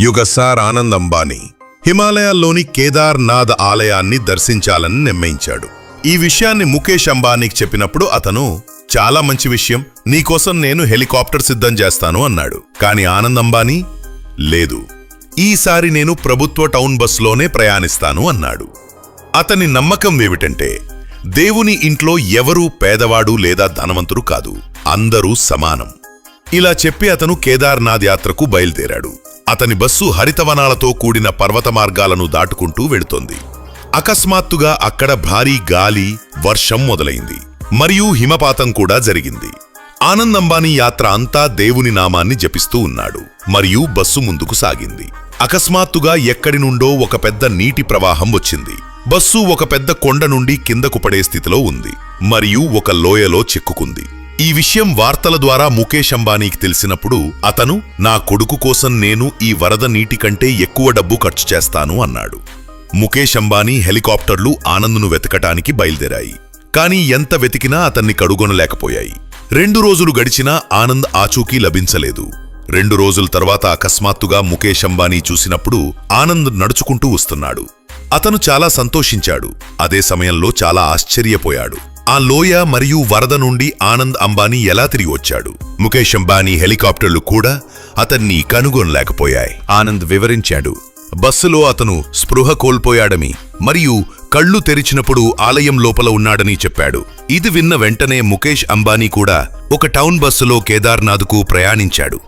యుగసార్ ఆనంద్ అంబానీ హిమాలయాల్లోని కేదార్నాథ్ ఆలయాన్ని దర్శించాలని నిర్ణయించాడు. ఈ విషయాన్ని ముఖేష్ అంబానీకి చెప్పినప్పుడు అతను చాలా మంచి విషయం. నీకోసం నేను హెలికాప్టర్ సిద్ధం చేస్తాను అన్నాడు. కాని ఆనంద్ అంబానీ లేదు. ఈసారి నేను ప్రభుత్వ టౌన్ బస్సులోనే ప్రయాణిస్తాను అన్నాడు. అతని నమ్మకం ఏమిటంటే దేవుని ఇంట్లో ఎవరూ పేదవాడు లేదా ధనవంతుడు కాదు. అందరూ సమానం. ఇలా చెప్పి అతను కేదార్నాథ్ యాత్రకు బయలుదేరాడు. అతని బస్సు హరితవనాలతో కూడిన పర్వత మార్గాలను దాటుకుంటూ వెడుతోంది అకస్మాత్తుగా అక్కడ భారీ గాలి వర్షం మొదలైంది. మరియు హిమపాతం కూడా జరిగింది. ఆనంద్ అంబానీ యాత్ర అంతా దేవుని నామాన్ని జపిస్తూ ఉన్నాడు. మరియు బస్సు ముందుకు సాగింది. అకస్మాత్తుగా ఎక్కడి నుండో ఒక పెద్ద నీటి ప్రవాహం వచ్చింది. బస్సు ఒక పెద్ద కొండ నుండి కిందకు పడే స్థితిలో ఉంది. మరియు ఒక లోయలో చిక్కుకుంది. ఈ విషయం వార్తల ద్వారా ముఖేష్ అంబానీకి తెలిసినప్పుడు అతను నా కొడుకు కోసం నేను ఈ వరద నీటి కంటే ఎక్కువ డబ్బు ఖర్చు చేస్తాను అన్నాడు. ముఖేష్ అంబానీ హెలికాప్టర్లు ఆనంద్ను వెతకటానికి బయలుదేరాయి. కానీ ఎంత వెతికినా అతన్ని కడుగొనలేకపోయాయి. రెండు రోజులు గడిచినా ఆనంద్ ఆచూకీ లభించలేదు. రెండు రోజుల తర్వాత అకస్మాత్తుగా ముఖేష్ అంబానీ చూసినప్పుడు ఆనంద్ నడుచుకుంటూ వస్తున్నాడు. అతను చాలా సంతోషించాడు. అదే సమయంలో చాలా ఆశ్చర్యపోయాడు. ఆ లోయ మరియు వరద నుండి ఆనంద్ అంబానీ ఎలా తిరిగి వచ్చాడు? ముఖేష్ అంబానీ హెలికాప్టర్లు కూడా అతన్ని కనుగొనలేకపోయాయి. ఆనంద్ వివరించాడు. బస్సులో అతను స్పృహ కోల్పోయాడని మరియు కళ్ళు తెరిచినప్పుడు ఆలయం లోపల ఉన్నాడని చెప్పాడు. ఇది విన్న వెంటనే ముఖేష్ అంబానీ కూడా ఒక టౌన్ బస్సులో కేదార్నాథ్కు ప్రయాణించాడు.